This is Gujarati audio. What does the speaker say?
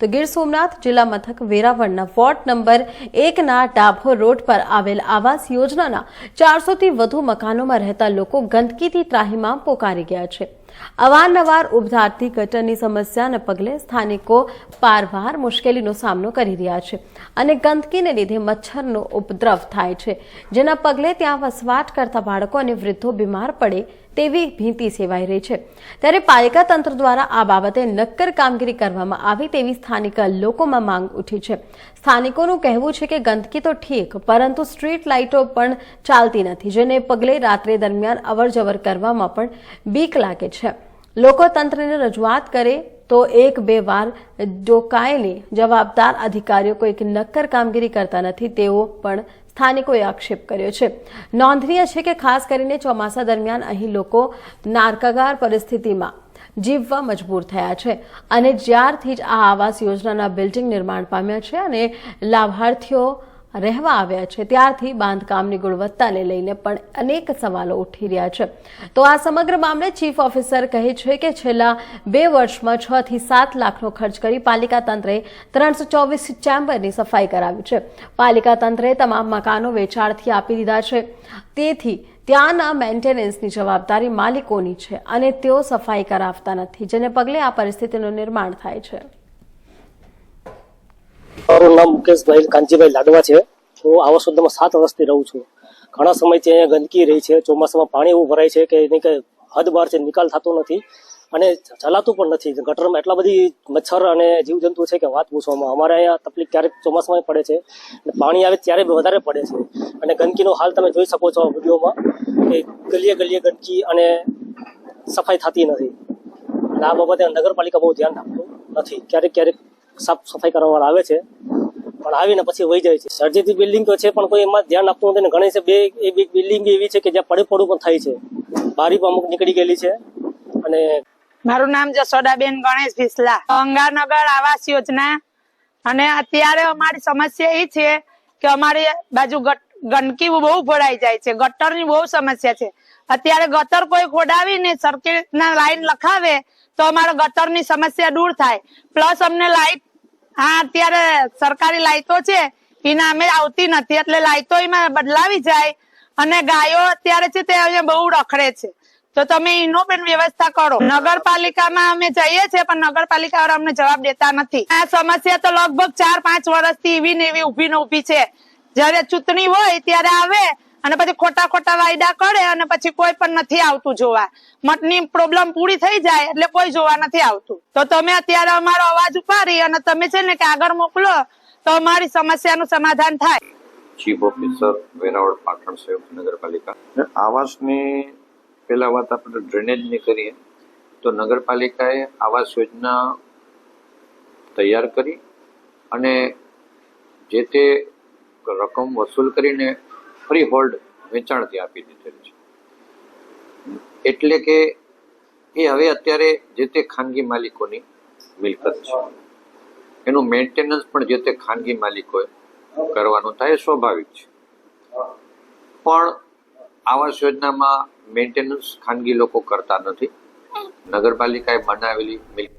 તો ગીર સોમનાથ જિલ્લા મથક વેરાવળના વોર્ડ નંબર એકના ડાભોર રોડ પર આવેલ આવાસ યોજનાના ચારસોથી વધુ મકાનોમાં રહેતા લોકો ગંદકીથી ત્રાહિમામ પોકારી ગયા છે. અવારનવાર ઉભરાતી ગટરની સમસ્યાને પગલે સ્થાનિકો પારવાર મુશ્કેલીનો સામનો કરી રહ્યા છે અને ગંદકીને લીધે મચ્છરનો ઉપદ્રવ થાય છે. જેના પગલે ત્યાં વસવાટ કરતા બાળકો અને વૃદ્ધો બીમાર પડે તેવી ભીતિ સેવાઈ રહી છે. ત્યારે પાલિકા તંત્ર દ્વારા આ બાબતે નક્કર કામગીરી કરવામાં આવી તેવી સ્થાનિક લોકોમાં માંગ ઉઠી છે. સ્થાનિકોનું કહેવું છે કે ગંદકી તો ઠીક, પરંતુ સ્ટ્રીટ લાઇટો પણ ચાલતી નથી, જેને પગલે રાત્રે દરમિયાન અવરજવર કરવામાં પણ બીક લાગે છે. લોકો તંત્રને રજૂઆત કરે તો એક બે વાર ડોકાયેલી જવાબદાર અધિકારીઓ કોઈક નક્કર કામગીરી કરતા નથી તેવો પણ સ્થાનિકોએ આક્ષેપ કર્યો છે. નોંધનીય છે કે ખાસ કરીને ચોમાસા દરમિયાન અહીં લોકો નારકાગાર પરિસ્થિતિમાં જીવવા મજબૂર થયા છે અને જ્યારથી જ આ આવાસ યોજનાના બિલ્ડિંગ નિર્માણ પામ્યા છે અને લાભાર્થીઓ રહેવા આવ્યા છે. ત્યારથી બાંધકામની ગુણવત્તાને લઈને પણ અનેક સવાલો ઉઠી રહ્યા છે. તો આ સમગ્ર મામલે ચીફ ઓફિસર કહે છે કે છેલ્લા બે વર્ષમાં છ થી સાત લાખનો ખર્ચ કરી પાલિકા તંત્રે ત્રણસો ચોવીસ ચેમ્બરની સફાઈ કરાવી છે. પાલિકા તંત્રે તમામ મકાનો વેચાણથી આપી દીધા છે. તેથી ત્યાંના મેન્ટેનન્સની જવાબદારી માલિકોની છે અને તેઓ સફાઈ કરાવતા નથી, જેને પગલે આ પરિસ્થિતિનું નિર્માણ થાય છે. મારું નામ મુકેશભાઈ કાંજીભાઈ લાડવા છે. હું આવા સુધીમાં સાત વર્ષથી રહું છું. ઘણા સમયથી અહીંયા ગંદકી રહી છે, ચોમાસામાં પાણી એવું ભરાય છે કે એની કંઈ હદ બહાર છે, નિકાલ થતો નથી અને ચલાતું પણ નથી. ગટરમાં એટલા બધી મચ્છર અને જીવજંતુ છે કે વાત પૂછવામાં અમારે અહીંયા તકલીફ ક્યારેક ચોમાસામાં પડે છે અને પાણી આવે ત્યારે વધારે પડે છે. અને ગંદકીનો હાલ તમે જોઈ શકો છો વિડીયોમાં કે ગલીએ ગલીએ ગંદકી અને સફાઈ થતી નથી. અને આ બાબતે નગરપાલિકા બહુ ધ્યાન રાખતું નથી. ક્યારેક ક્યારેક સાફ સફાઈ કરવા આવે છે. પણ આવીને પછી વહી જાય છે. સર્જેતી બિલ્ડિંગ તો છે, પણ કોઈ એમાં ધ્યાન આપતું નથી ઘણી છે. બે, એ બી બિલ્ડિંગ એવી છે કે જ્યાં પડે પડું પણ થાય છે. બારી પણ અમુક નીકળી ગયેલી છે. અને મારું નામ જસોડાબેન ગણેશ ભીસલા. ગંગાનગર આવાસ યોજના. અને અત્યારે અમારી સમસ્યા એ છે કે અમારી બાજુ ગંદકી બહુ ભરાઈ જાય છે. ગટરની બહુ સમસ્યા છે. અત્યારે ગટર કોઈ ખોડાવીને સર્કિટના લાઈન લખાવે તો અમારા ગટરની સમસ્યા દૂર થાય. પ્લસ અમને લાઈટ હા, અત્યારે સરકારી લાઈટો છે, એના અમે આવતી નથી, એટલે લાઈટો એમાં બદલાવી જાય. અને ગાયો અત્યારે છે તે અહીંયા બહુ રખડે છે. તો તમે એનો પણ વ્યવસ્થા કરો. નગરપાલિકામાં અમે જઈએ છીએ, પણ નગરપાલિકા વાળા અમને જવાબ દેતા નથી. આ સમસ્યા તો લગભગ ચાર પાંચ વર્ષથી એવી ને એવી ઊભી ને ઊભી છે. જયારે ચૂંટણી હોય, ત્યારે આવે અને પછી ખોટા ખોટા વાયદા કરે અને પછી કોઈ પણ નથી આવતું જોવા. મતની પ્રોબ્લેમ પૂરી થઈ જાય એટલે કોઈ જોવા નથી આવતું. તો તમે અત્યારે અમારો અવાજ ઉપાડી અને તમે છે ને કે આગળ મોકલો તો અમારી સમસ્યાનું સમાધાન થાય. ચીફ ઓફિસર વેરાવળ પાટણ સંયુક્ત નગરપાલિકા. આવાસની પેલા વાત આપણે ડ્રેનેજની કરીએ. તો નગરપાલિકાએ આવાસ યોજના તૈયાર કરી અને જે તે રકમ વસૂલ કરીને ફ્રી હોલ્ડ વેચાણથી આપી દીધેલી છે. એટલે કે એ હવે અત્યારે જે તે ખાનગી માલિકોની મિલકત છે. એનું મેન્ટેનન્સ પણ જે તે ખાનગી માલિકોએ કરવાનું થાય સ્વાભાવિક છે. પણ આવાસ યોજનામાં મેન્ટેનન્સ ખાનગી લોકો કરતા નથી. નગરપાલિકાએ બનાવેલી મિલ્ક